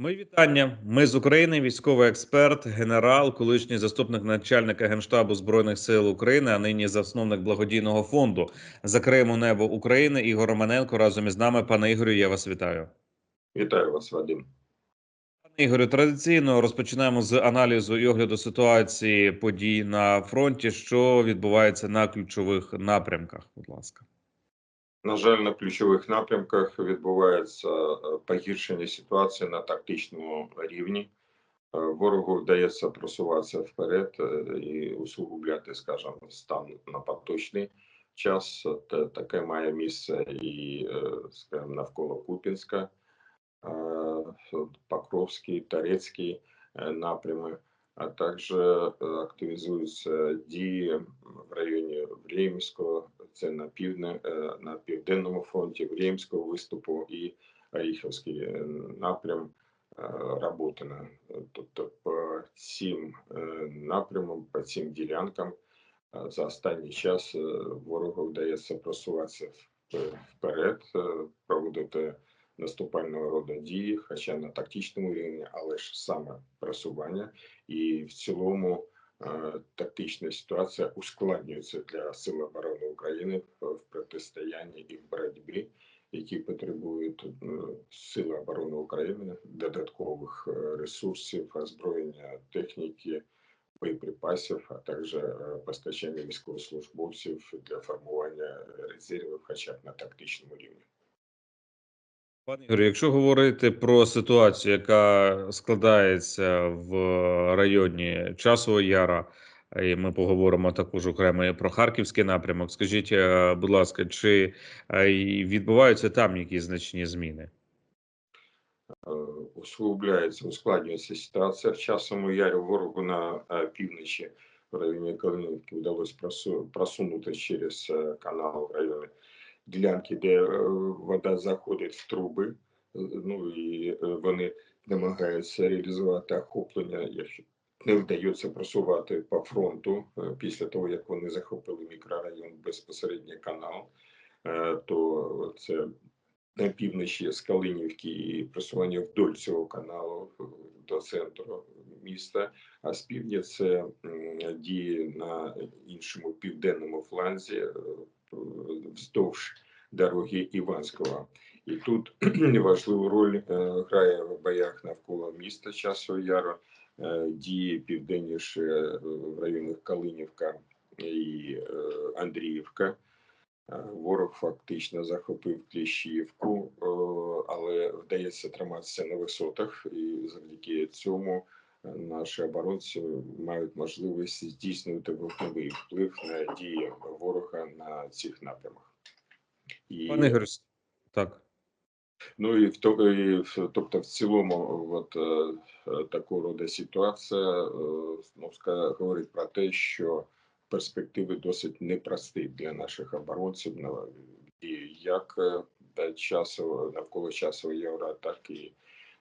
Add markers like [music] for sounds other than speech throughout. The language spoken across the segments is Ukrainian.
Мої вітання. Ми з України, військовий експерт, генерал, колишній заступник начальника генштабу збройних сил України, а нині засновник благодійного фонду Закриємо небо України. Ігор Романенко разом із нами. Пане Ігорю, я вас вітаю. Вітаю вас, Вадим. Пане Ігорю, традиційно розпочинаємо з аналізу і огляду ситуації подій на фронті, що відбувається на ключових напрямках. Будь ласка. На жаль, на ключових напрямках відбувається е, погіршення ситуації на тактичному рівні. Е, Ворогу вдається просуватися вперед е, і усугубляти, скажімо, стан на поточний час. Таке має місце і скажімо, навколо Купінська, Покровський, Тарецький напрями, а також активізуються дії в районі Времського, це на півдне, е, на південному фронті Времського виступу і Оріхівський е, напрям е, Работина. Тобто по цим напрямам, по цим ділянкам за останній час ворогу вдається просуватися вперед, проводити наступального роду дії, хоча на тактичному рівні, але ж саме просування, і в цілому тактична ситуація ускладнюється для Сил оборони України в протистоянні і в боротьбі, які потребують е, Сили оборони України додаткових е, ресурсів, озброєння техніки, боєприпасів, а також е, постачання військовослужбовців для формування резервів, хоча б на тактичному рівні. Пане Ігорю, якщо говорити про ситуацію, яка складається в районі Часового Яра, і ми поговоримо також окремо про харківський напрямок. Скажіть, е, будь ласка, чи е, відбуваються там якісь значні зміни? е, усугубляється, ускладнюється ситуація. В часовому ярі ворогу на півночі в районі Калинівки вдалося просунути через канал в районі ділянки, де е, вода заходить в труби. Е, Ну і е, вони намагаються реалізувати охоплення, якщо не вдається просувати по фронту після того, як вони захопили мікрорайон безпосередньо канал, то це на півночі з Калинівки і просування вдоль цього каналу до центру міста. А з півдня це дії на іншому південному фланзі вздовж дороги Іванського. І тут [clears throat] важливу роль е, грає в боях навколо міста Часового Яру, е, дії південніше в районах Калинівка і е, Андріївка. Ворог фактично захопив Кліщівку, але вдається триматися на висотах, і завдяки цьому наші оборонці мають можливість здійснювати вогневий вплив на дії ворога на цих напрямах. І, Пане Ігорю, с- так. ну і в то- і тобто, в цілому, от е, такого роду ситуація е, ну, говорить про те, що перспективи досить непрості для наших оборонців на і як е, часу навколо часу євро, так і,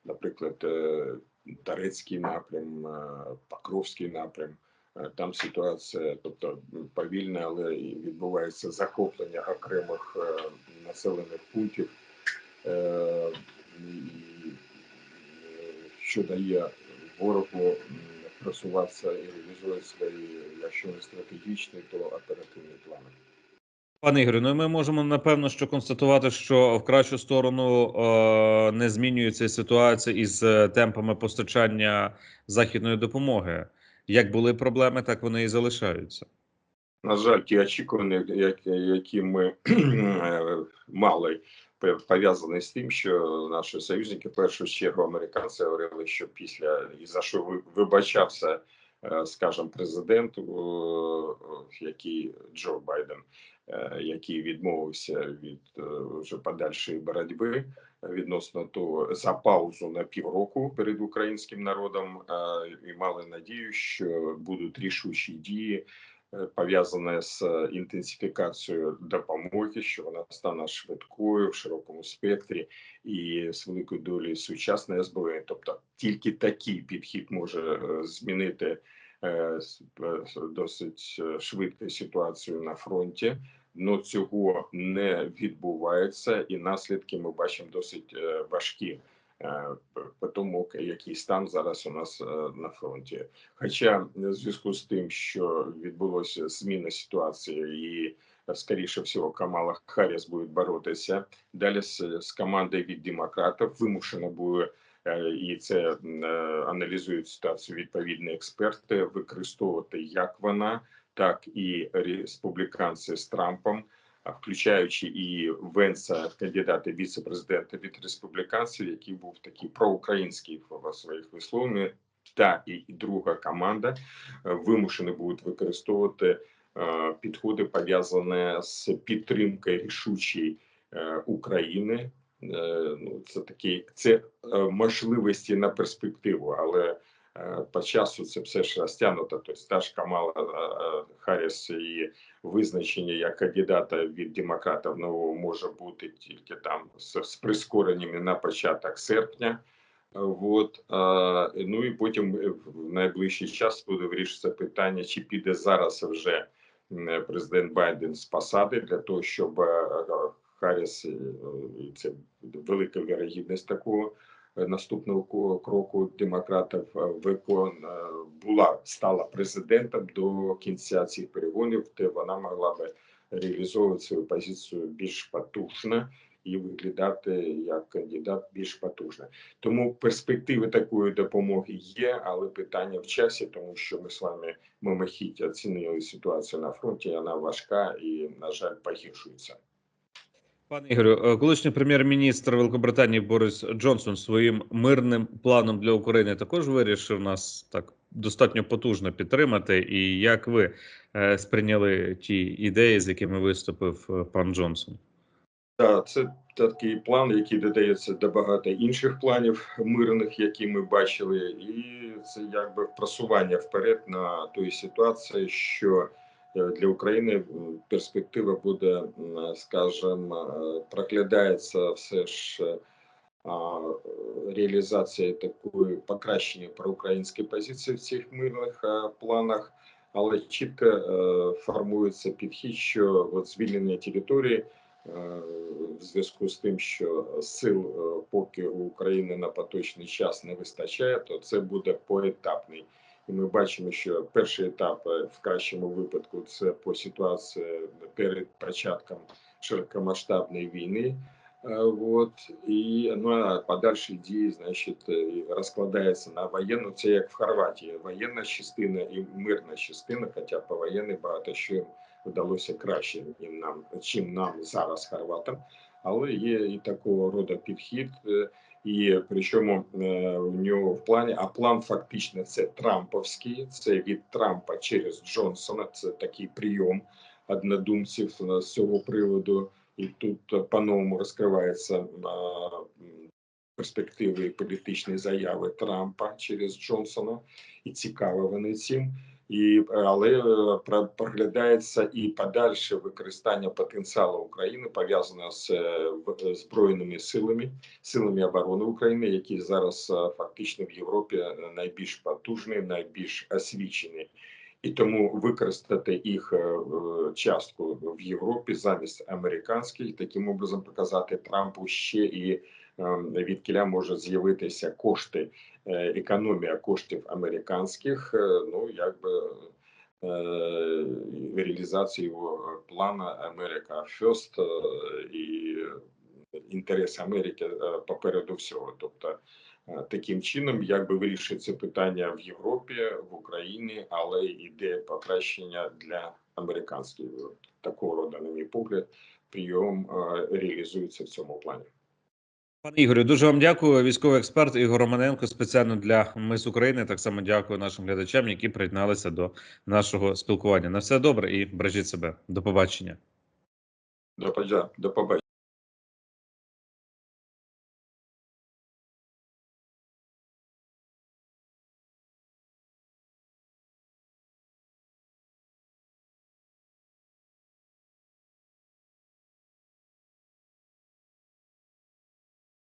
наприклад, е, Тарецький напрям, е, Покровський напрям. Е, Там ситуація, тобто повільна, але відбувається захоплення окремих е, населених пунктів, що дає ворогу просуватися і реалізує свої, якщо не стратегічні, то оперативні плани. Пане Ігорю, ну ми можемо напевно що констатувати, що в кращу сторону е, не змінюється ситуація із е, темпами постачання західної допомоги. Як були проблеми, так вони і залишаються. На жаль, ті очікування, які, ми мали, пов'язані з тим, що наші союзники, в першу чергу, американці говорили, що після і за що вибачався, е, скажімо, президент, який Джо Байден, який відмовився від е, вже подальшої боротьби відносно того за паузу на півроку перед українським народом, е, і мали надію, що будуть рішучі дії е, пов'язане з е, інтенсифікацією допомоги, що вона стане швидкою в широкому спектрі і з великою долею сучасної озброєння. Тобто тільки такий підхід може е, змінити е, е, досить е, швидко ситуацію на фронті. Но цього не відбувається, і наслідки ми бачимо досить е, важкі. е, по- тому, який стан зараз у нас е, на фронті. Хоча в зв'язку з тим, що відбулося зміна ситуації і скоріше всього Камала Харріс буде боротися далі з, з командою від демократів вимушено буде і це аналізують ситуацію відповідні експерти, використовувати як вона, так і республіканці з Трампом, включаючи і Венса, кандидата віце-президента від республіканців, який був такий проукраїнський в своїх висловленнях, та і друга команда вимушені будуть використовувати підходи пов'язані з підтримкою рішучої України. Е, Ну, це такі це е, можливості на перспективу, але по часу це все ж розтягнуто. Тобто та ж Камала е, Харріс і визначення як кандидата від демократів нового може бути тільки там з, прискореннями на початок серпня. Вот, е, ну і потім в найближчий час буде вирішитися питання, чи піде зараз вже президент Байден з посади для того, щоб е, Харріс, е, це велика вірогідність такого наступного кроку демократів е, викон е, була стала президентом до кінця цих перегонів, де вона могла би реалізовувати свою позицію більш потужно і виглядати як кандидат більш потужно. Тому перспективи такої допомоги є, але питання в часі, тому що ми з вами мимохідь оцінили ситуацію на фронті. Вона важка і, на жаль, погіршується. Пане Ігорю, е, колишній прем'єр-міністр Великобританії Борис Джонсон своїм мирним планом для України також вирішив нас так достатньо потужно підтримати. І як ви е, сприйняли ті ідеї, з якими виступив е, пан Джонсон? Так, це такий план, який додається до багато інших планів мирних, які ми бачили, і це якби просування вперед на тої ситуації, що для України перспектива буде, скажімо, е, проглядається все ж е, реалізація такої покращення проукраїнської позиції в цих мирних е, планах, але чітко е, формується підхід, що от звільнення території е, в зв'язку з тим, що сил е, поки у України на поточний час не вистачає, то це буде поетапний. І ми бачимо, що перший етап е, в кращому випадку це по ситуації перед початком широкомасштабної війни. Е, Вот і ну а подальші дії, значить, е, розкладається на воєнну. Це як в Хорватії, воєнна частина і мирна частина, хоча по воєнній багато що вдалося краще, ніж нам, чим нам зараз хорватам. Але є і такого роду підхід, е, і причому е, у нього в плані, а план фактично це Трамповський, це від Трампа через Джонсона. Це такий прийом однодумців е, з цього приводу. І тут по-новому розкриваються е, перспективи політичні заяви Трампа через Джонсона, і цікаво вони цим. І е, але е, проглядається і подальше використання потенціалу України пов'язане з е, збройними силами, силами оборони України, які зараз фактично в Європі найбільш потужні, найбільш освічені. І тому використати їх частку в Європі замість американських, таким образом показати Трампу ще і е, від кіля може з'явитися кошти, економія коштів американських. е, Ну якби е, реалізації його плану Америка First е, і інтереси Америки е, попереду всього. Тобто Е, Таким чином, якби вирішується питання в Європі, в Україні, але йде покращення для американських такого роду, на мій погляд, прийом реалізується в цьому плані. Пане Ігорю, дуже вам дякую. Військовий експерт Ігор Романенко спеціально для мис України. Так само дякую нашим глядачам, які приєдналися до нашого спілкування. На все добре і бережіть себе. До побачення. До побачення.